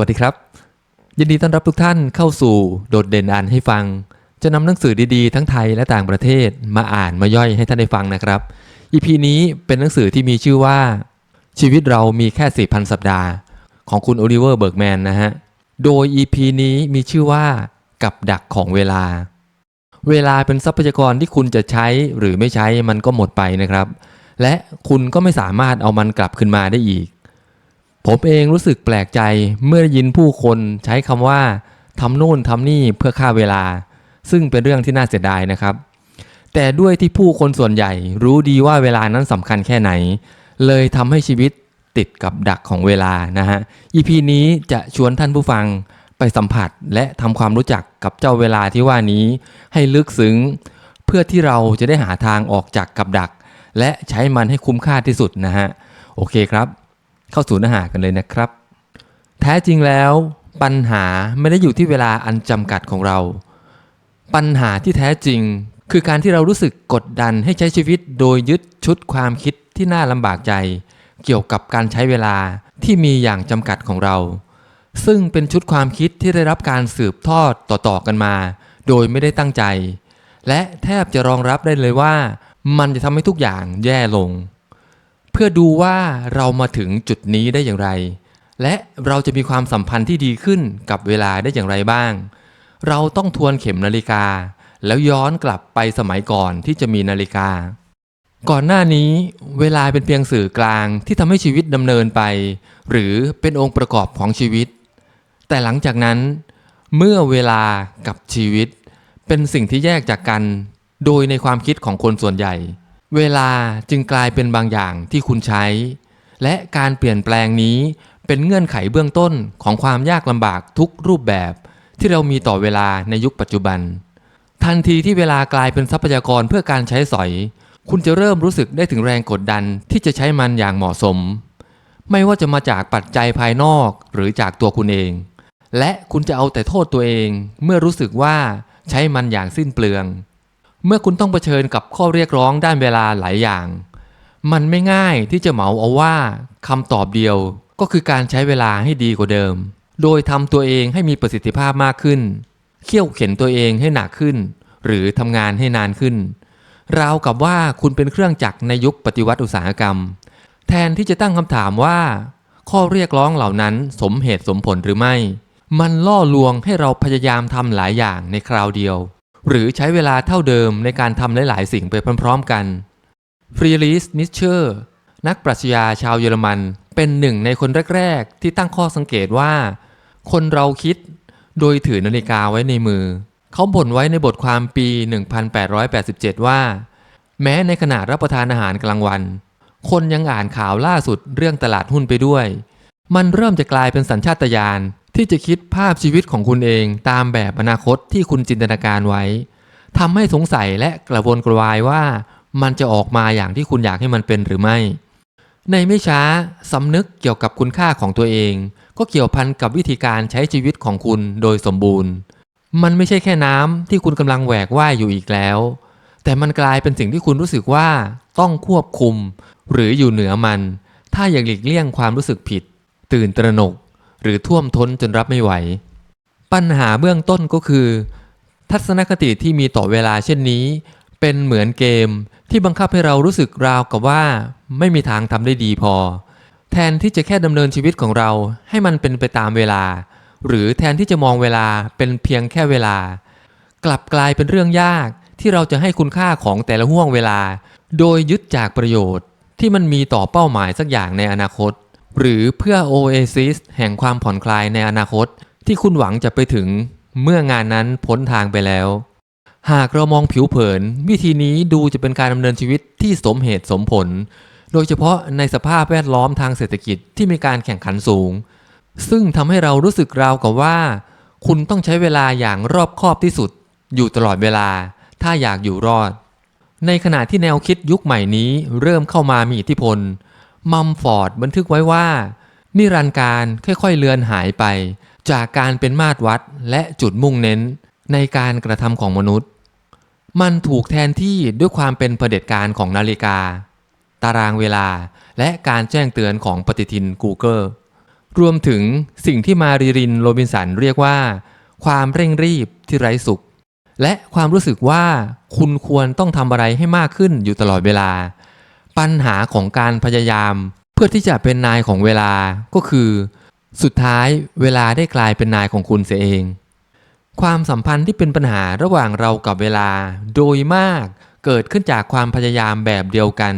วัสดีครับ ยินดีต้อนรับทุกท่านเข้าสู่โดดเด่นอ่านให้ฟัง จะนำหนังสือดีๆ ทั้งไทยและต่างประเทศมาอ่านมาย่อยให้ท่านได้ฟังนะครับ EP นี้เป็นหนังสือที่มีชื่อว่า ชีวิตเรามีแค่ 4,000 สัปดาห์ ของคุณโอลิเวอร์เบิร์กแมนนะฮะ โดย EP นี้มีชื่อว่ากับดักของเวลา เวลาเป็นทรัพยากรที่คุณจะใช้หรือไม่ใช้มันก็หมดไปนะครับ และคุณก็ไม่สามารถเอามันกลับขึ้นมาได้อีก ผมเองรู้สึกแปลกใจเมื่อได้ยินผู้คนใช้คำว่าทำโน่นทำนี่เพื่อฆ่าเวลา ซึ่งเป็นเรื่องที่น่าเสียดายนะครับ แต่ด้วยที่ผู้คนส่วนใหญ่รู้ดีว่าเวลานั้นสำคัญแค่ไหน เลยทำให้ชีวิตติดกับดักของเวลานะฮะ EP นี้จะชวนท่านผู้ฟังไปสัมผัสและทำความรู้จักกับเจ้าเวลาที่ว่านี้ ให้ลึกซึ้ง เพื่อที่เราจะได้หาทางออกจากกับดัก และใช้มันให้คุ้มค่าที่สุดนะฮะ โอเคครับ เข้าสู่เนื้อหากันเลยนะครับ แท้จริงแล้วปัญหาไม่ได้อยู่ที่เวลาอันจำกัดของเรา ปัญหาที่แท้จริงคือการที่เรารู้สึกกดดันให้ใช้ชีวิตโดยยึดชุดความคิดที่น่าลำบากใจ เกี่ยวกับการใช้เวลาที่มีอย่างจำกัดของเรา ซึ่งเป็นชุดความคิดที่ได้รับการสืบทอดต่อๆกันมา โดยไม่ได้ตั้งใจ และแทบจะรองรับได้เลยว่า มันจะทำให้ทุกอย่างแย่ลง พื่อดูว่าเรามาถึงจุดนี้ได้อย่างไร และเราจะมีความสัมพันธ์ที่ดีขึ้นกับเวลาได้อย่างไรบ้าง เราต้องทวนเข็มนาฬิกา แล้วย้อนกลับไปสมัยก่อนที่จะมีนาฬิกา ก่อนหน้านี้เวลาเป็นเพียงสื่อกลางที่ทำให้ชีวิตดำเนินไป หรือเป็นองค์ประกอบของชีวิต แต่หลังจากนั้น เมื่อเวลากับชีวิต เป็นสิ่งที่แยกจากกัน โดยในความคิดของคนส่วนใหญ่ เวลาจึงกลายเป็นบางอย่างที่คุณใช้ และการเปลี่ยนแปลงนี้เป็นเงื่อนไขเบื้องต้นของความยากลำบากทุกรูปแบบ ที่เรามีต่อเวลาในยุคปัจจุบัน ทันทีที่เวลากลายเป็นทรัพยากรเพื่อการใช้สอย คุณจะเริ่มรู้สึกได้ถึงแรงกดดันที่จะใช้มันอย่างเหมาะสม ไม่ว่าจะมาจากปัจจัยภายนอกหรือจากตัวคุณเอง และคุณจะเอาแต่โทษตัวเอง เมื่อรู้สึกว่าใช้มันอย่างสิ้นเปลือง เมื่อคุณต้องเผชิญกับข้อเรียกร้องด้านเวลาหลายอย่าง มันไม่ง่ายที่จะเหมาเอาว่าคำตอบเดียวก็คือการใช้เวลาให้ดีกว่าเดิม โดยทำตัวเองให้มีประสิทธิภาพมากขึ้น เขี่ยวเข็นตัวเองให้หนักขึ้น หรือทำงานให้นานขึ้น ราวกับว่าคุณเป็นเครื่องจักรในยุคปฏิวัติอุตสาหกรรม แทนที่จะตั้งคำถามว่า ข้อเรียกร้องเหล่านั้นสมเหตุสมผลหรือไม่ มันล่อลวงให้เราพยายามทำหลายอย่างในคราวเดียว หรือใช้เวลาเท่าเดิมในการทำหลาย ๆ สิ่งไปพร้อม ๆ กันฟรีลิสนิชเชอร์นักปรัชญาชาวเยอรมันเป็นหนึ่งในคนแรก ๆ ที่ตั้งข้อสังเกตว่า คนเราคิดโดยถือนาฬิกาไว้ในมือ เขาบ่นไว้ในบทความปี 1887 ว่า แม้ในขณะรับประทานอาหารกลางวัน คนยังอ่านข่าวล่าสุดเรื่องตลาดหุ้นไปด้วย มันเริ่มจะกลายเป็นสัญชาตญาณ ที่จะคิดภาพชีวิตของคุณเองตามแบบอนาคตที่คุณจินตนาการไว้ทำให้สงสัยและกระวนกระวายว่ามันจะออกมาอย่างที่คุณอยากให้มันเป็นหรือไม่ ในไม่ช้าสำนึกเกี่ยวกับคุณค่าของตัวเอง ก็เกี่ยวพันกับวิธีการใช้ชีวิตของคุณโดยสมบูรณ์ มันไม่ใช่แค่น้ำที่คุณกำลังแหวกว่ายอยู่อีกแล้ว แต่มันกลายเป็นสิ่งที่คุณรู้สึกว่าต้องควบคุม หรืออยู่เหนือมัน ถ้าอยากหลีกเลี่ยงความรู้สึกผิด ตื่นตระหนก หรือท่วมท้นจนรับไม่ไหว ปัญหาเบื้องต้นก็คือ ทัศนคติที่มีต่อเวลาเช่นนี้ เป็นเหมือนเกมที่บังคับให้เรารู้สึกราวกับว่า ไม่มีทางทำได้ดีพอ แทนที่จะแค่ดำเนินชีวิตของเราให้มันเป็นไปตามเวลา หรือแทนที่จะมองเวลาเป็นเพียงแค่เวลา กลับกลายเป็นเรื่องยากที่เราจะให้คุณค่าของแต่ละห่วงเวลา โดยยึดจากประโยชน์ที่มันมีต่อเป้าหมายสักอย่างในอนาคต หรือเพื่อโอเอซิสแห่งความผ่อนคลายในอนาคต ที่คุณหวังจะไปถึงเมื่องานนั้นพ้นทางไปแล้ว หากเรามองผิวเผิน วิธีนี้ดูจะเป็นการดำเนินชีวิตที่สมเหตุสมผล โดยเฉพาะในสภาพแวดล้อมทางเศรษฐกิจที่มีการแข่งขันสูง ซึ่งทำให้เรารู้สึกราวกับว่า คุณต้องใช้เวลาอย่างรอบคอบที่สุด อยู่ตลอดเวลา ถ้าอยากอยู่รอด ในขณะที่แนวคิดยุคใหม่นี้เริ่มเข้ามามีอิทธิพล มัมฟอร์ดบันทึกไว้ว่า นิรันดร์การค่อยๆเลือนหายไป จากการเป็นมาตรวัดและจุดมุ่งเน้นในการกระทำของมนุษย์ มันถูกแทนที่ด้วยความเป็นเผด็จการของนาฬิกา ตารางเวลาและการแจ้งเตือนของปฏิทิน Google รวมถึงสิ่งที่มารีรินโรบินสันเรียกว่า ความเร่งรีบที่ไร้สุข และความรู้สึกว่าคุณควรต้องทำอะไรให้มากขึ้นอยู่ตลอดเวลา ปัญหาของการพยายาม เพื่อที่จะเป็นนายของเวลาก็คือ สุดท้ายเวลาได้กลายเป็นนายของคุณเสียเอง ความสัมพันธ์ที่เป็นปัญหาระหว่างเรากับเวลา โดยมากเกิดขึ้นจากความพยายามแบบเดียวกัน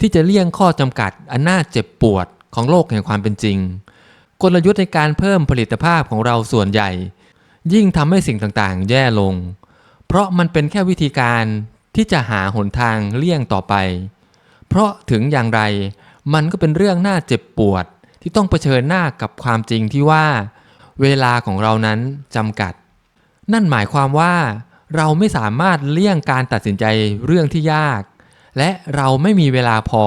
ที่จะเลี่ยงข้อจำกัดอันน่าเจ็บปวดของโลกแห่งความเป็นจริง กลยุทธ์ในการเพิ่มผลิตภาพของเราส่วนใหญ่ ยิ่งทำให้สิ่งต่างๆ แย่ลง เพราะมันเป็นแค่วิธีการที่จะหาหนทางเลี่ยงต่อไป เพราะถึงอย่างไรมันก็เป็นเรื่องน่าเจ็บปวดที่ต้องเผชิญหน้ากับความจริงที่ว่า เวลาของเรานั้นจำกัด นั่นหมายความว่า เราไม่สามารถเลี่ยงการตัดสินใจเรื่องที่ยาก และเราไม่มีเวลาพอ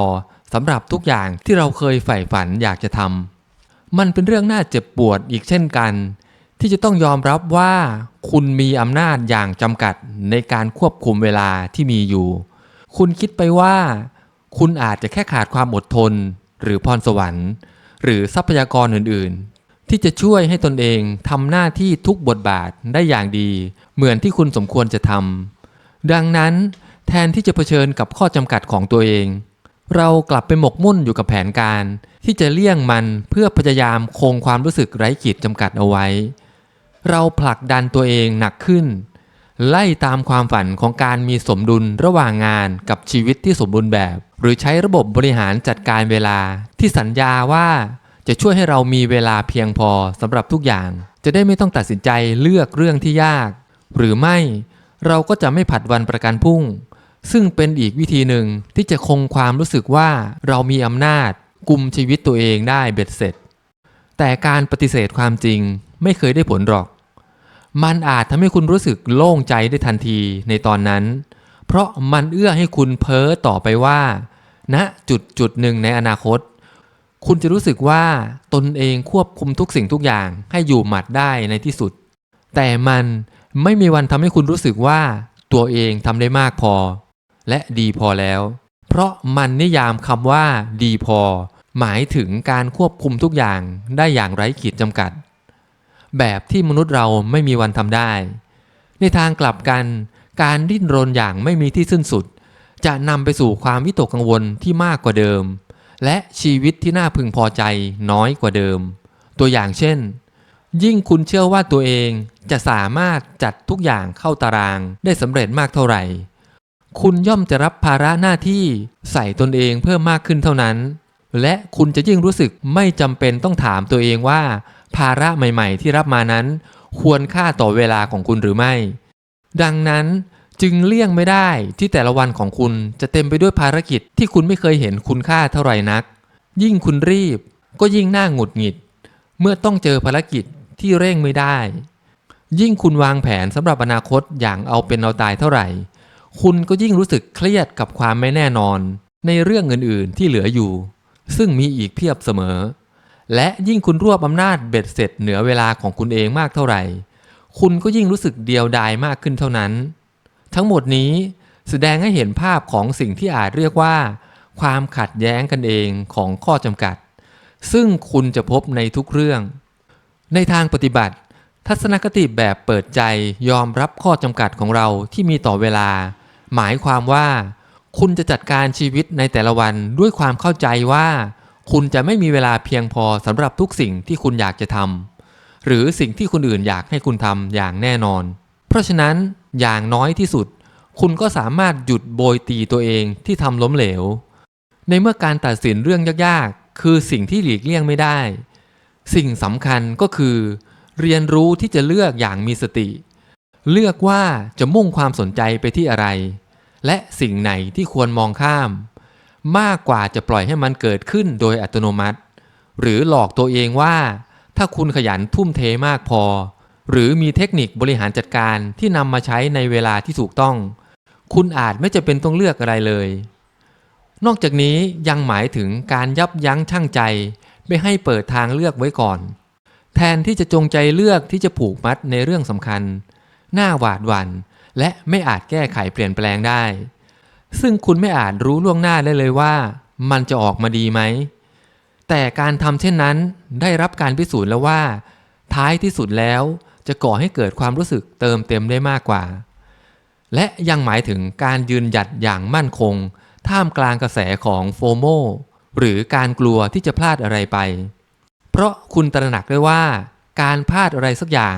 สำหรับทุกอย่างที่เราเคยใฝ่ฝันอยากจะทำมันเป็นเรื่องน่าเจ็บปวดอีกเช่นกัน ที่จะต้องยอมรับว่า คุณมีอำนาจอย่างจำกัดในการควบคุมเวลาที่มีอยู่ คุณคิดไปว่า คุณอาจจะแค่ขาดความอดทน หรือพรสวรรค์ หรือทรัพยากรอื่นๆ ที่จะช่วยให้ตนเองทำหน้าที่ทุกบทบาทได้อย่างดี เหมือนที่คุณสมควรจะทำดังนั้นแทนที่จะเผชิญกับข้อจำกัดของตัวเอง เรากลับไปหมกมุ่นอยู่กับแผนการ ที่จะเลี่ยงมันเพื่อพยายามคงความรู้สึกไร้ขีดจำกัดเอาไว้ เราผลักดันตัวเองหนักขึ้น ไล่ตามความฝันของการมีสมดุลระหว่างงานกับชีวิตที่สมบูรณ์แบบ หรือใช้ระบบบริหารจัดการเวลา ที่สัญญาว่าจะช่วยให้เรามีเวลาเพียงพอสำหรับทุกอย่าง จะได้ไม่ต้องตัดสินใจเลือกเรื่องที่ยาก หรือไม่เราก็จะไม่ผัดวันประกันพรุ่ง ซึ่งเป็นอีกวิธีหนึ่งที่จะคงความรู้สึกว่าเรามีอำนาจกุมชีวิตตัวเองได้เบ็ดเสร็จ แต่การปฏิเสธความจริงไม่เคยได้ผลหรอก มันอาจทำให้คุณรู้สึกโล่งใจได้ทันทีในตอนนั้น เพราะมันเอื้อให้คุณเพ้อต่อไปว่าณจุดจุดหนึ่งในอนาคต คุณจะรู้สึกว่าตนเองควบคุมทุกสิ่งทุกอย่างให้อยู่หมัดได้ในที่สุด แต่มันไม่มีวันทำให้คุณรู้สึกว่าตัวเองทำได้มากพอ และดีพอแล้ว เพราะมันนิยามคำว่าดีพอ หมายถึงการควบคุมทุกอย่างได้อย่างไร้ขีดจำกัด แบบที่มนุษย์เราไม่มีวันทำได้ ในทางกลับกัน การดิ้นรนอย่างไม่มีที่สิ้นสุด จะนำไปสู่ความวิตกกังวลที่มากกว่าเดิม และชีวิตที่น่าพึงพอใจน้อยกว่าเดิม ตัวอย่างเช่น ยิ่งคุณเชื่อว่าตัวเองจะสามารถจัดทุกอย่างเข้าตารางได้สำเร็จมากเท่าไหร่ คุณย่อมจะรับภาระหน้าที่ใส่ตนเองเพิ่มมากขึ้นเท่านั้นและคุณจะยิ่งรู้สึกไม่จำเป็นต้องถามตัวเองว่า ภาระใหม่ๆ ที่รับมานั้น ควรค่าต่อเวลาของคุณหรือไม่ ดังนั้นจึงเลี่ยงไม่ได้ที่แต่ละวันของคุณจะเต็มไปด้วยภารกิจที่คุณไม่เคยเห็นคุณค่าเท่าไหร่นัก ยิ่งคุณรีบก็ยิ่งน่าหงุดหงิด เมื่อต้องเจอภารกิจที่เร่งไม่ได้ ยิ่งคุณวางแผนสำหรับอนาคตอย่างเอาเป็นเอาตายเท่าไหร่ คุณก็ยิ่งรู้สึกเครียดกับความไม่แน่นอน ในเรื่องอื่นๆที่เหลืออยู่ ซึ่งมีอีกเพียบเสมอ และยิ่งคุณรวบอำนาจเบ็ดเสร็จเหนือเวลาของคุณเองมากเท่าไหร่ คุณก็ยิ่งรู้สึกเดียวดายมากขึ้นเท่านั้น ทั้งหมดนี้แสดงให้เห็นภาพของสิ่งที่อาจเรียกว่า ความขัดแย้งกันเองของข้อจำกัด ซึ่งคุณจะพบในทุกเรื่อง ในทางปฏิบัติ ทัศนคติแบบเปิดใจยอมรับข้อจำกัดของเราที่มีต่อเวลา หมายความว่า คุณจะจัดการชีวิตในแต่ละวันด้วยความเข้าใจว่า คุณจะไม่มีเวลาเพียงพอสำหรับทุกสิ่งที่คุณอยากจะทำหรือสิ่งที่คนอื่นอยากให้คุณทำอย่างแน่นอน เพราะฉะนั้นอย่างน้อยที่สุด คุณก็สามารถหยุดโบยตีตัวเองที่ทำล้มเหลว ในเมื่อการตัดสินเรื่องยากๆ คือสิ่งที่หลีกเลี่ยงไม่ได้ สิ่งสำคัญก็คือ เรียนรู้ที่จะเลือกอย่างมีสติ เลือกว่าจะมุ่งความสนใจไปที่อะไร และสิ่งไหนที่ควรมองข้าม มากกว่าจะปล่อยให้มันเกิดขึ้นโดยอัตโนมัติ หรือหลอกตัวเองว่า ถ้าคุณขยันทุ่มเทมากพอ หรือมีเทคนิคบริหารจัดการที่นำมาใช้ในเวลาที่ถูกต้อง คุณอาจไม่จะเป็นต้องเลือกอะไรเลย นอกจากนี้ยังหมายถึงการยับยั้งชั่งใจ ไม่ให้เปิดทางเลือกไว้ก่อน แทนที่จะจงใจเลือกที่จะผูกมัดในเรื่องสำคัญ หน้าหวาดหวัน่นและไม่อาจแก้ไขเปลี่ยนแปลงได้ ซึ่งคุณไม่อาจรู้ล่วงหน้าได้เลยว่ามันจะออกมาดีไหม แต่การทำเช่นนั้นได้รับการพิสูจน์แล้วว่า ท้ายที่สุดแล้วจะก่อให้เกิดความรู้สึกเติมเต็มได้มากกว่า และยังหมายถึงการยืนหยัดอย่างมั่นคง ท่ามกลางกระแสของโฟโมหรือการกลัวที่จะพลาดอะไรไป เพราะคุณตระหนักได้ว่า การพลาดอะไรสักอย่าง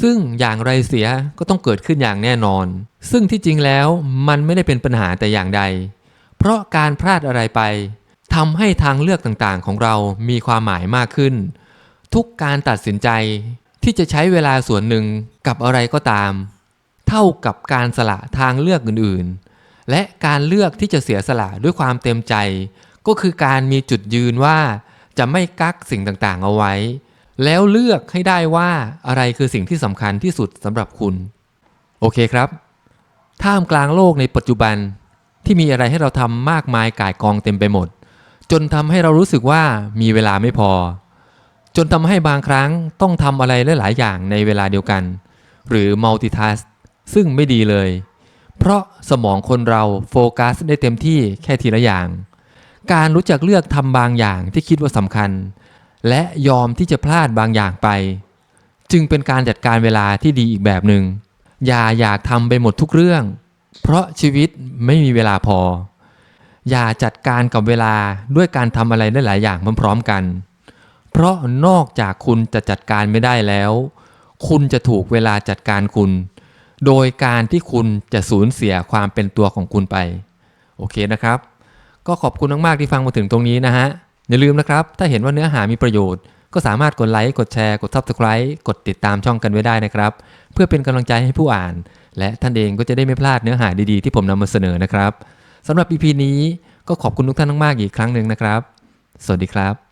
ซึ่งอย่างไรเสียก็ต้องเกิดขึ้นอย่างแน่นอน ซึ่งที่จริงแล้วมันไม่ได้เป็นปัญหาแต่อย่างใด เพราะการพลาดอะไรไปทำให้ทางเลือกต่างๆ ของเรามีความหมายมากขึ้น ทุกการตัดสินใจที่จะใช้เวลาส่วนหนึ่งกับอะไรก็ตาม เท่ากับการสละทางเลือกอื่นๆ และการเลือกที่จะเสียสละด้วยความเต็มใจ ก็คือการมีจุดยืนว่าจะไม่กักสิ่งต่างๆ เอาไว้ แล้วเลือกให้ได้ว่าอะไรคือสิ่งที่สำคัญที่สุดสำหรับคุณ โอเคครับ ท่ามกลางโลกในปัจจุบันที่มีอะไรให้เราทำมากมายก่ายกองเต็มไปหมด จนทำให้เรารู้สึกว่ามีเวลาไม่พอ จนทำให้บางครั้งต้องทำอะไรหลาย ๆ อย่างในเวลาเดียวกัน หรือ multitask ซึ่งไม่ดีเลย เพราะสมองคนเราโฟกัสได้เต็มที่แค่ทีละอย่าง การรู้จักเลือกทำบางอย่างที่คิดว่าสำคัญ และยอมที่จะพลาดบางอย่างไป จึงเป็นการจัดการเวลาที่ดีอีกแบบหนึง่งอย่าอยากทำไปหมดทุกเรื่อง เพราะชีวิตไม่มีเวลาพอ อย่าจัดการกับเวลาด้วยการทำอะไรได้หลายอย่างพร้อมๆกัน เพราะนอกจากคุณจะจัดการไม่ได้แล้ว คุณจะถูกเวลาจัดการคุณ โดยการที่คุณจะสูญเสียความเป็นตัวของคุณไป โอเคนะครับ ก็ขอบคุณมากๆที่ฟังมาถึงตรงนี้นะฮะ อย่าลืมนะครับ ถ้าเห็นว่าเนื้อหามีประโยชน์ ก็สามารถกดไลค์ กดแชร์ กด Subscribe กดติดตามช่องกันไว้ได้นะครับ เพื่อเป็นกำลังใจให้ผู้อ่าน และท่านเองก็จะได้ไม่พลาดเนื้อหาดีๆ ที่ผมนำมาเสนอนะครับสำหรับ EP นี้ก็ขอบคุณทุกท่านมากๆอีกครั้งหนึ่งนะครับ สวัสดีครับ